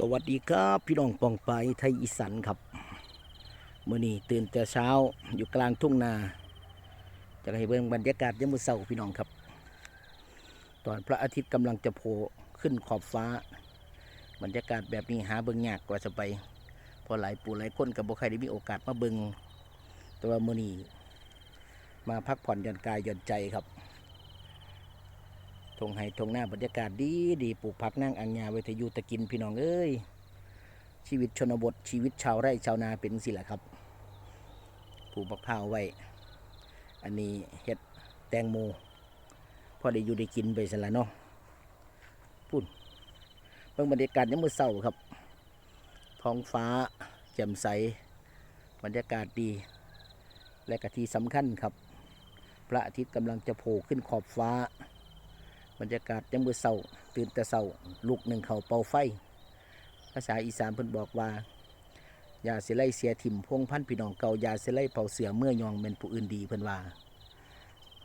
สวัสดีครับพี่น้องปองไปไทยอีสานครับเมื่อนี้ตื่นแต่เช้าอยู่กลางทุ่งนา จะให้เบิ่งบรรยากาศยามมื้อเช้าพี่น้องครับ ตอนพระอาทิตย์กำลังจะโผล่ขึ้นขอบฟ้า บรรยากาศแบบนี้หาเบิ่งยากกว่าจะไปพอหลายปู่หลายคนกับบ่ใครได้มีโอกาสมาเบิ่งแต่ว่ามื้อนี้มาพักผ่อนหย่อนกายหย่อนใจครับ ทงไห้ทงหน้าบรรยากาศดีดีปลูกผักนั่งอังยาไว้ทยุตะกินพี่น้องเอ้ยชีวิตชนบทชีวิตชาวไร่ชาวนาเป็นสิแหละครับปลูกมะพร้าวไว้ อันนี้เห็ดแตงโมพอได้อยู่ได้กินไปสิละเนาะพุ่นเบิ่งบรรยากาศยามมื้อเช้าครับ ท้องฟ้าแจ่มใส บรรยากาศดี และกะที่สำคัญครับ พระอาทิตย์กำลังจะโผล่ขึ้นขอบฟ้า บรรยากาศยามมื้อเช้าตื่นแต่เช้าลุกหนึ่งเขาเป่าไฟ ภาษาอีสานเพิ่นบอกว่าอย่าสิไล่เสียถิ่มพวงพันพี่น้องเก่าอย่าสิไล่เป่าเสือเมื่อยองเป็นผู้อื่นดีเพิ่นว่า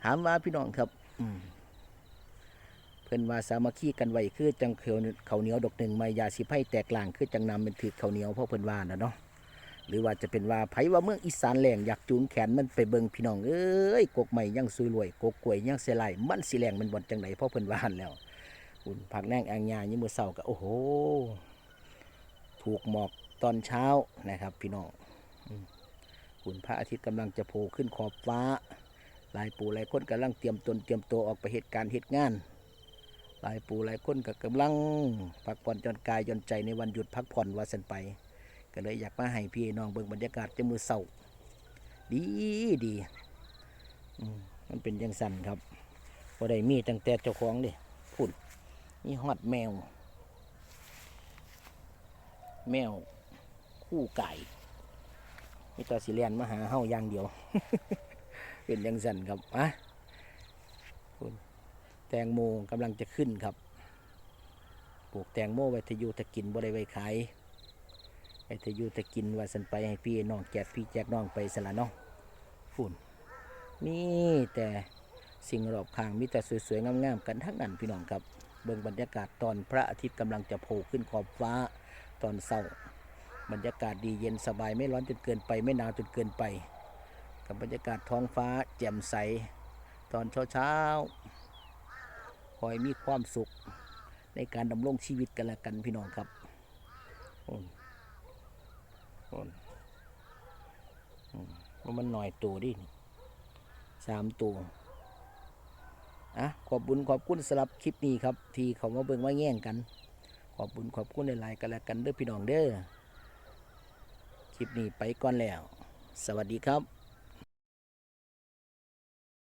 ถามว่าพี่น้องครับเพิ่นว่าสามัคคีกันไว้คือจังเขียวเขาเหนียวดอกหนึ่งไม่ยาสิไผแตกลางคือจังนำเป็นถือเขาเหนียวเพราะเพิ่นว่านะเนาะ หรือว่าจะเป็นว่าไผว่าเมืองอีสานแหลงอยากจูงแขนมันไปเบิงพี่น้องเอ้ยกกใหม่ยังซุยรวยกกกล้วยยังเสียไหลมันสิแหลงมันบ่จังไดเพราะเพิ่นว่าหั่นแล้วอุ่นผักแนงอ่างยานี่มื้อเช้าก็โอ้โห ถูกหมอกตอนเช้านะครับ พี่น้องอุ่นพระอาทิตย์กำลังจะโผล่ขึ้นขอบฟ้า หลายปู่หลายคนกำลังเตรียมตนเตรียมตัวออกไปเหตุการณ์เหตุงานหลายปู่หลายคนก็กำลังพักผ่อนจนกายจนใจในวันหยุดพักผ่อนว่าสันไป ก็เลยอยากมาให้พี่น้องเบิ่งบรรยากาศจะมือเศร้าดีดีมันเป็นยังสั่นครับพอได้มีตั้งแต่เจ้าของเดิพุ่นนี่ฮอดแมว แมวคู่ไก่มีแตาสิเลียนมาหาเฮาอย่างเดียว เป็นยังสั่นครับอะคุณแตงโมกำลังจะขึ้นครับ ปลูกแตงโมไว้ทะยูตะกินบ่ได้ไว้ขาย ทะยูตะกินว่าสันไปให้พี่น้องแจกพี่แจกน้องไปสละเนาะฝุ่นมีแต่สิ่งรอบข้างมีแต่สวยๆงามๆกันทั้งนั้นพี่น้องครับเบิ่งบรรยากาศตอนพระอาทิตย์กำลังจะโผล่ขึ้นขอบฟ้าตอนเศร้าบรรยากาศดีเย็นสบายไม่ร้อนจนเกินไปไม่หนาวจนเกินไป กับบรรยากาศท้องฟ้าแจ่มใส ตอนเช้าๆคอยมีความสุขในการดำรงชีวิตกันละกันพี่น้องครับ คนมว่ามันหน่อยตัวดิสามตัวอะขอบบุญขอบคุณสำหรับคลิปนี้ครับ ที่เขามาเบิ่งว่าแย่งกัน ขอบบุญขอบคุณหลายๆกันแล้วกันเด้อพี่น้องเด้อคลิปนี้ไปก่อนแล้ว สวัสดีครับ